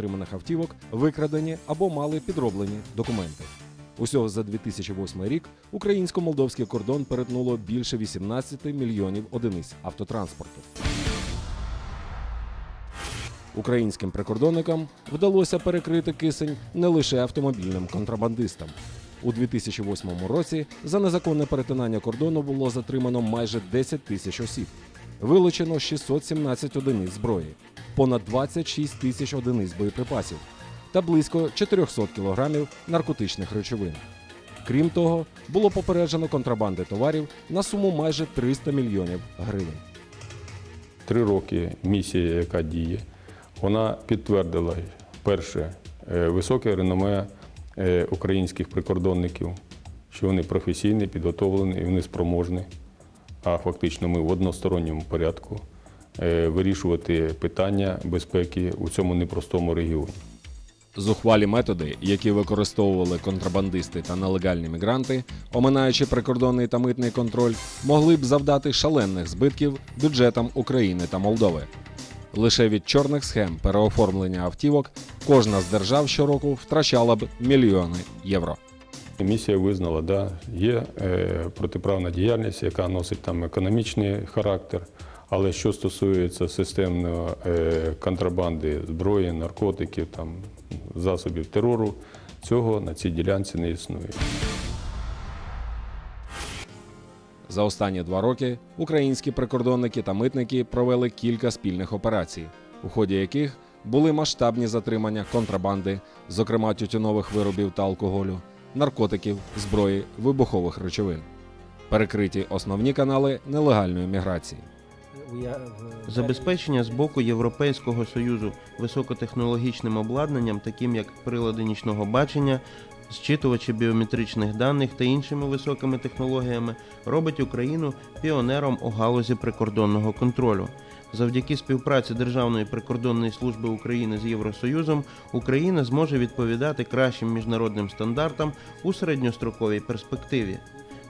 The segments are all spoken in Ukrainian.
затриманих автівок викрадені або мали підроблені документи. Усього за 2008 рік українсько-молдовський кордон перетнуло більше 18 мільйонів одиниць автотранспорту. Українським прикордонникам вдалося перекрити кисень не лише автомобільним контрабандистам. У 2008 році за незаконне перетинання кордону було затримано майже 10 тисяч осіб. Вилучено 617 одиниць зброї, понад 26 тисяч одиниць боєприпасів та близько 400 кілограмів наркотичних речовин. Крім того, було попереджено контрабанди товарів на суму майже 300 мільйонів гривень. Три роки місія, яка діє, вона підтвердила перше е, високе реноме е, українських прикордонників, що вони професійні, підготовлені і вони спроможні. А фактично ми в односторонньому порядку е, вирішувати питання безпеки у цьому непростому регіоні. Зухвалі методи, які використовували контрабандисти та нелегальні мігранти, оминаючи прикордонний та митний контроль, могли б завдати шалених збитків бюджетам України та Молдови. Лише від чорних схем переоформлення автівок кожна з держав щороку втрачала б мільйони євро. Місія визнала, да, є е, протиправна діяльність, яка носить там економічний характер. Але що стосується системної е, контрабанди зброї, наркотиків, там, засобів терору, цього на цій ділянці не існує. За останні два роки українські прикордонники та митники провели кілька спільних операцій, у ході яких були масштабні затримання контрабанди, зокрема тютюнових виробів та алкоголю, наркотиків, зброї, вибухових речовин. Перекриті основні канали нелегальної міграції. Забезпечення з боку Європейського союзу високотехнологічним обладнанням, таким як прилади нічного бачення, зчитувачі біометричних даних та іншими високими технологіями, робить Україну піонером у галузі прикордонного контролю. Завдяки співпраці Державної прикордонної служби України з Євросоюзом Україна зможе відповідати кращим міжнародним стандартам у середньостроковій перспективі.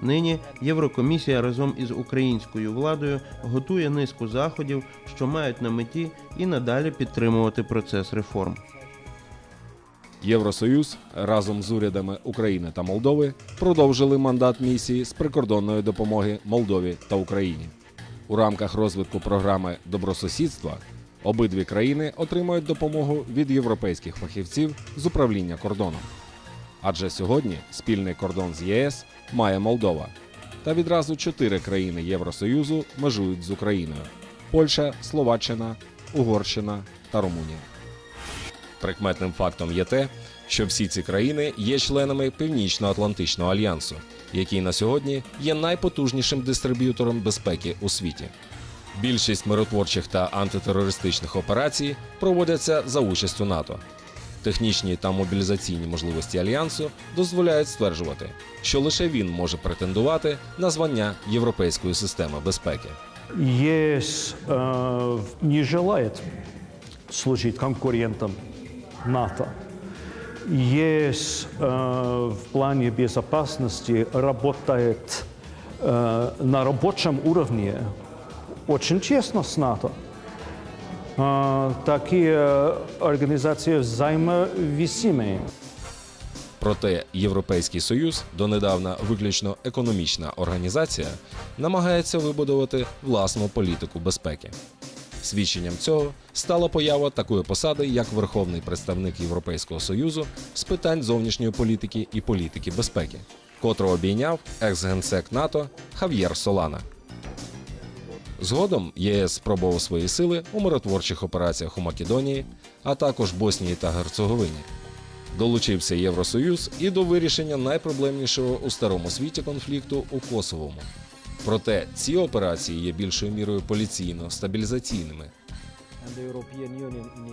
Нині Єврокомісія разом із українською владою готує низку заходів, що мають на меті і надалі підтримувати процес реформ. Євросоюз разом з урядами України та Молдови продовжили мандат місії з прикордонної допомоги Молдові та Україні. У рамках розвитку програми добросусідства обидві країни отримають допомогу від європейських фахівців з управління кордоном. Адже сьогодні спільний кордон з ЄС має Молдова. Та відразу чотири країни Євросоюзу межують з Україною: Польща, Словаччина, Угорщина та Румунія. Прикметним фактом є те, що всі ці країни є членами Північно-Атлантичного альянсу, який на сьогодні є найпотужнішим дистриб'ютором безпеки у світі. Більшість миротворчих та антитерористичних операцій проводяться за участю НАТО. Технічні та мобілізаційні можливості альянсу дозволяють стверджувати, що лише він може претендувати на звання європейської системи безпеки. ЕС э, не желает служить конкурентом НАТО. ЕС э, в плане безопасности работает э, на рабочем уровне очень честно с НАТО. Э, такие организации взаимовесимые. Проте Європейський Союз, донедавна виключно економічна організація, намагається вибудувати власну політику безпеки. Свідченням цього стала поява такої посади, як Верховний представник Європейського Союзу з питань зовнішньої політики і політики безпеки, котрого обійняв екс-генсек НАТО Хав'єр Солана. Згодом ЄС спробував свої сили у миротворчих операціях у Македонії, а також Боснії та Герцеговині. Долучився Євросоюз і до вирішення найпроблемнішого у старому світі конфлікту у Косовому. Проте ці операції є більшою мірою поліційно-стабілізаційними.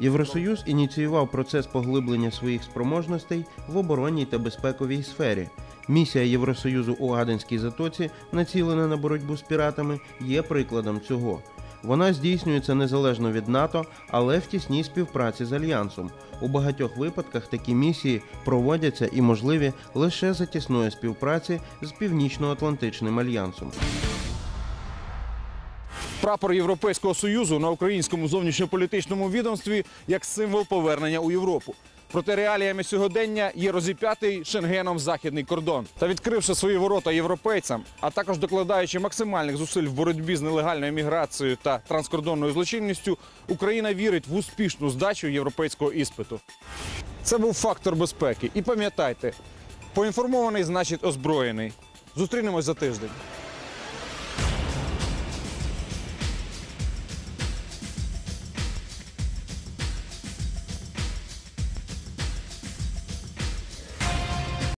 Євросоюз ініціював процес поглиблення своїх спроможностей в оборонній та безпековій сфері. Місія Євросоюзу у Аденській затоці, націлена на боротьбу з піратами, є прикладом цього. Вона здійснюється незалежно від НАТО, але в тісній співпраці з альянсом. У багатьох випадках такі місії проводяться і можливі лише за тісної співпраці з Північно-Атлантичним альянсом. Прапор Європейського союзу на українському зовнішньополітичному відомстві як символ повернення у Європу. Проте реаліями сьогодення є розіп'ятий шенгеном західний кордон. Та відкривши свої ворота європейцям, а також докладаючи максимальних зусиль в боротьбі з нелегальною міграцією та транскордонною злочинністю, Україна вірить в успішну здачу європейського іспиту. Це був фактор безпеки. І пам'ятайте, поінформований значить озброєний. Зустрінемось за тиждень.